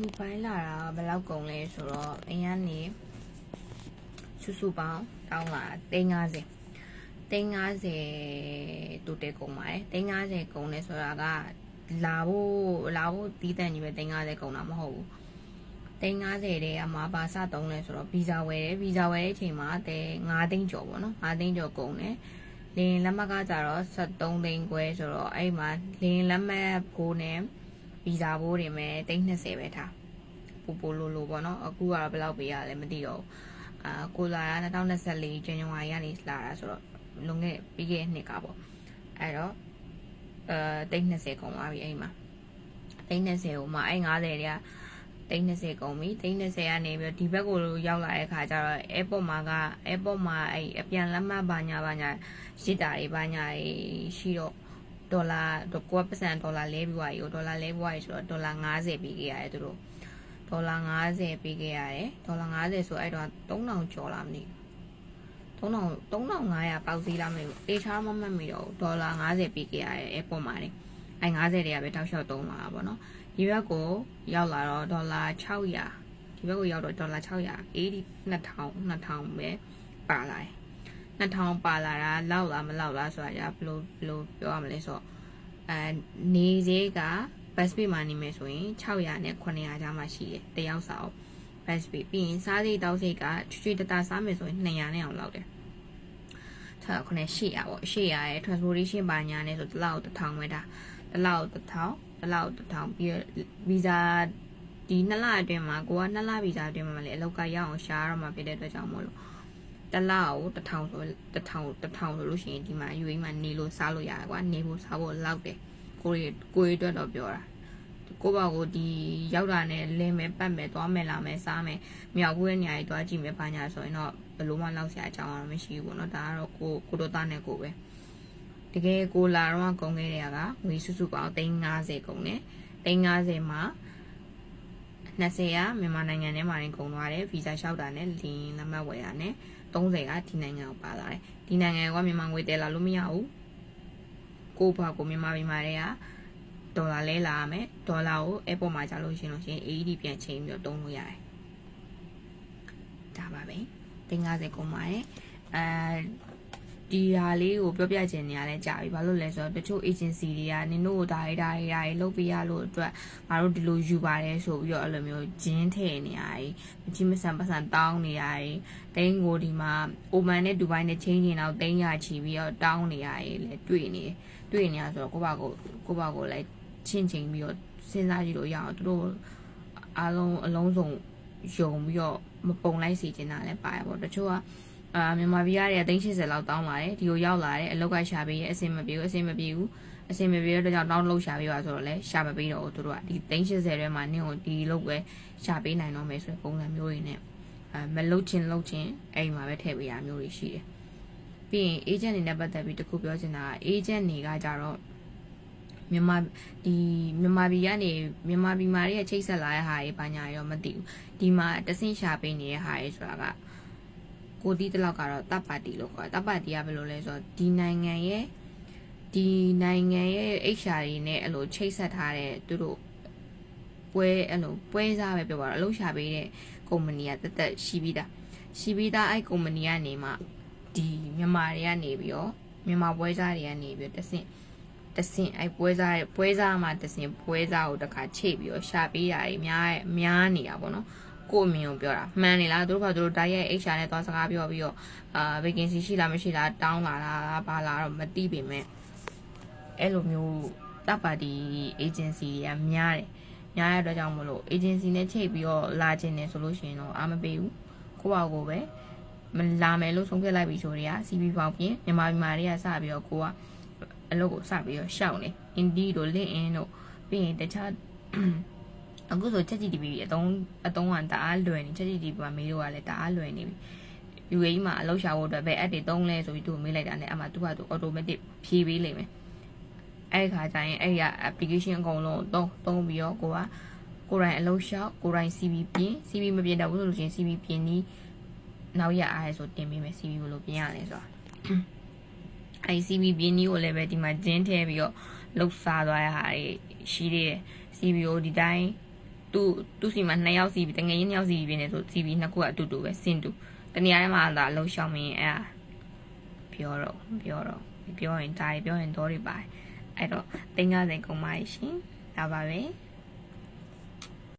လူပိုင်းလာတာဘယ်လောက်ကုန်လဲဆိုတော့အရင်ကနေစုစုပေါင်းတောင်းလာ350 350တူတဲကုန်ပါတယ်350ကုန်လဲဆိုတာကလာဖို့လာဖို့တီးတန့်ကြီးပဲ350ကုန်တာမဟုတ်ဘူး350တဲ့ကမှာပါစတုံးလဲဆိုတော့ဗီဇာဝယ်တယ်ဗီဇာဝယ်တဲ့အချိန်မှာတဲ9သိန်းကျော်ပေါ့နော်9သိန်းကျော်ကုန်တယ်လင်းလက်မှတ်ကကြတော့73သိန်းခွဲဆိုတော့အဲ့မှာလင်းလက်မှတ်ဖိုးနဲ့ ဗီဇာဖိုးတွေမဲ့320ပဲထားပူပူလိုလိုပေါ့နော်အခုကတော့ဘယ်လောက်ပေးရလဲမသိတော့ဘူးအာကိုလာတာ2024ဇန်နဝါရီကနေလာတာဆိုတော့လွန်ခဲ့ပြီးခဲ့တဲ့နှစ်ကပေါ့အဲ့တော့အဲ320ကုန်သွားပြီအဲ့မှာ320ဟိုမှာအဲ့90တွေက320ကုန်ပြီ320ကနေပြီးဒီဘက်ကိုရောက်လာတဲ့ခါကျတော့ airport မှာက airport မှာအဲ့အပြန်လက်မှတ်ဘာညာဘာညာရစ်တာတွေဘာညာတွေရှိတော့ ဒေါ်လာကိုကပတ်စံဒေါ်လာလဲပြီးသွားပြီဒေါ်လာလဲပြီးသွားပြီဆိုတော့ဒေါ်လာ90ပေးခဲ့ရတယ်သူတို့ဒေါ်လာ90ပေးခဲ့ရတယ်ဒေါ်လာ90ဆိုအဲ့တော့3000ကျော်လာမသိဘူး3000 3500ပေါက်စီးလာမလို့တေချာမမှတ်မိတော့ဒေါ်လာ90ပေးခဲ့ရတယ် airport မှာနေအဲ90တွေကပဲတောက်လျှောက်သုံးလာတာပေါ့နော်ဒီဘက်ကိုရောက်လာတော့ဒေါ်လာ600ဒီဘက်ကိုရောက်တော့ဒေါ်လာ600 80 2000 2000ပဲပါလာတယ် 2000ပါလာတာလောက်လားမလောက်လားဆိုတာじゃဘယ်လိုဘယ်လိုပြောရမလဲဆိုတော့အဲနေစည်းက bus fee မှာနေမယ်ဆိုရင်600နဲ့900ကြားမှာရှိတယ်တယောက်စာအောင် bus fee ပြီးရင်စားစိတ်တောက်စိတ်ကချွချွတတစားမယ်ဆိုရင်200နဲ့အောင်လောက်တယ်ထားခုနဲ့800ပေါ့800ရဲ့ transportation ပါညာနဲ့ဆိုတစ်လောက်1000ပဲဒါတစ်လောက်1000တစ်လောက်1000ပြီးတော့ visa ဒီနှစ်လအတွင်းမှာကိုကနှစ်လဗီဇာအတွင်းမှာလည်းအလောက်ကရအောင်ရှားရမှာဖြစ်တဲ့အတွက်ကြောင့်မို့လို့ တစ်လကို1000ဆို1000 1000ဆိုလို့ရှိရင်ဒီမှာ UAE မှာနေလို့စားလို့ရတယ်ကွာနေဖို့စားဖို့လောက်တယ်ကိုရီကိုရီအတွက်တော့ပြောတာကိုပါကိုဒီရောက်တာနဲ့လင်းမယ်ပတ်မယ်သွားမယ်လာမယ်စားမယ်မြောက်ဘူးရဲ့နေရာကြီးသွားကြည့်မယ်ဘာညာဆိုရင်တော့ဘယ်လိုမှလောက်ဆရာအကြောင်းတော့မရှိဘူးပေါ့နော်ဒါကတော့ကိုကိုတို့သားနဲ့ကိုပဲတကယ်ကိုလာတော့ကုန်ခဲ့တဲ့ကငွေစုစုပေါင်း350ကုန်တယ်350မှာ 20ကမြန်မာနိုင်ငံထဲမှာနေကုန်သွားတယ်ဗီဇာလျှောက်တာနဲ့လင်းလက်မှတ်ဝယ်တာနဲ့30ကဒီနိုင်ငံကိုပါလာတယ်ဒီနိုင်ငံကမြန်မာငွေတည်လာလို့မရဘူးကိုဘာကိုမြန်မာပြည်မှာတည်းကဒေါ်လာလဲလာရမယ်ဒေါ်လာကို airport မှာကြာလို့ရှိရင်လို့ရှိရင် AED ပြန်ချိန်ပြီးတော့တုံးလို့ရတယ်ဒါပါပဲ350ကုန်ပါတယ်အဲ ဒီဟာလေးကိုပြောပြချင်နေရလဲကြာပြီဘာလို့လဲဆိုတော့တချို့ agency တွေကနင်တို့ဒါတွေဒါတွေဒါတွေလုပ်ပေးရလို့အတွက်ငါတို့ဒီလိုယူပါတယ်ဆိုပြီးတော့အဲ့လိုမျိုးဂျင်းထည့်နေရတယ်မကြီးမဆန်ပတ်စံတောင်းနေရတယ်တင်းကိုဒီမှာအိုမန်နဲ့ဒူဘိုင်းနဲ့ချင်းချင်းတော့တင်းရချီပြီးတော့တောင်းနေရတယ်လေတွေ့နေတွေ့နေရဆိုတော့ကိုပါကိုကိုပါကိုလိုက်ချင်းချင်းပြီးတော့စဉ်းစားကြည့်လို့ရအောင်သူတို့အားလုံးအလုံးစုံယုံပြီးတော့မပုံလိုက်စီချင်တာလည်းပါရပေါ့တချို့က အာမြန်မာပြည်ရတဲ့380လောက်တောင်းလာတယ်ဒီကိုရောက်လာတယ်အလောက်ကရှာပေးရဲ့အစင်မပြေဘူးအစင်မပြေဘူးအစင်မပြေတဲ့အတွက်ကြောင့်တောင်းလို့ရှာပေးပါဆိုတော့လဲရှာမပေးတော့ဘူးသူတို့ကဒီ380ထဲမှာနင့်ကိုဒီလောက်ပဲရှာပေးနိုင်တော့မယ်ဆိုတဲ့ပုံစံမျိုးတွေနဲ့အဲမလုတ်ချင်းလုတ်ချင်းအဲ့ဒီမှာပဲထည့်ပေးရမျိုးတွေရှိတယ်ပြီးရင် agent တွေနဲ့ပတ်သက်ပြီးတခုပြောချင်တာက agent တွေကကြတော့မြန်မာဒီမြန်မာပြည်ကနေမြန်မာပြည်မှာရဲ့ချိတ်ဆက်လာတဲ့ဟာတွေဘာညာရောမသိဘူးဒီမှာတဆင့်ရှာပေးနေတဲ့ဟာတွေဆိုတာက ကိုတီးတလောက်ကတော့တပ်ပါတီလို့ခေါ်တယ်တပ်ပါတီကဘယ်လိုလဲဆိုတော့ဒီနိုင်ငံရဲ့ဒီနိုင်ငံရဲ့ HR တွေနဲ့အဲ့လိုချိတ်ဆက်ထားတဲ့သူတို့ပွဲအဲ့လိုပွဲစားပဲပြောပါတော့အလုပ်ရှာပေးတဲ့ကုမ္ပဏီကတက်တက်ရှိပြီးသားရှိပြီးသားအဲ့ကုမ္ပဏီကနေမှဒီမြန်မာတွေကနေပြီးတော့မြန်မာပွဲစားတွေကနေပြီးတော့တဆင့်တဆင့်အဲ့ပွဲစားပွဲစားမှာတဆင့်ပွဲစားကိုတခါချိတ်ပြီးတော့ရှာပေးတာတွေများများနေတာပေါ့နော် ကိုအမြင်ကိုပြောတာမှန်နေလားသူတို့ကသူတို့တိုက်ရိုက် HR နဲ့သွားစကားပြောပြီးတော့အာ vacancy ရှိလားမရှိလားတောင်းလာလားဘာလားတော့မသိပေမဲ့အဲ့လိုမျိုးတပ်ပါတီ agency တွေကများတယ်များတဲ့အတွက်ကြောင့်မလို့ agency နဲ့ချိတ်ပြီးတော့လာခြင်းနေဆိုလို့ရှိရင်တော့အာမပေးဘူးကိုယ့်ဘာကိုပဲမလာမယ်လို့ဆုံးဖြတ်လိုက်ပြီဆိုတော့ CV ပေါင်းပြင်မြန်မာပြည်မှာတွေကစပြီးတော့ကိုကအလုပ်ကိုစပြီးတော့ရှောက်နေ Indeed တို့ LinkedIn တို့ပြီးရင်တခြား အခုဆို ChatGPT အတုံးအတုံးကတအားလွယ်နေ ChatGPT မှာမေးလို့ကလည်းတအားလွယ်နေပြီ UAE မှာအလုပ်ရှာဖို့အတွက်ဘယ် app တွေသုံးလဲဆိုပြီးသူမေးလိုက်တာနဲ့အမှသူကသူ automatic ဖြေပေးလိမ့်မယ်အဲ့ဒီခါကျရင်အဲ့ဒီ application အကုန်လုံးသုံးသုံးပြီးတော့ကိုကကိုယ်တိုင်အလုပ်ရှောက်ကိုယ်တိုင် CV ပြင် CV မပြင်တော့ဘူးဆိုလို့ရှိရင် CV ပြင်နီးနောက်ရအားရဆိုတင်ပေးမယ် CV ဘယ်လိုပြင်ရလဲဆိုတာအဲ့ CV ပြင်နီးကိုလည်းပဲဒီမှာဂျင်းထဲပြီးတော့လှုပ်ရှားသွားရတာတွေရှိသေးတယ် CV ကိုဒီတိုင်း သူသူစီမှာ2ယောက်စီပြီးတငယ်ချင်း2ယောက်စီပြီးနေဆိုစီပြီးနှစ်ခုကအတူတူပဲစင်တူတနေရာထဲမှာသာအလုံးရှောင်မင်းအဲ့ဒါပြောတော့ပြောတော့ပြောရင်ဒါတွေပြောရင်တော့တွေပါတယ်အဲ့တော့350ကုန်ပါရှင်ဒါပါပဲ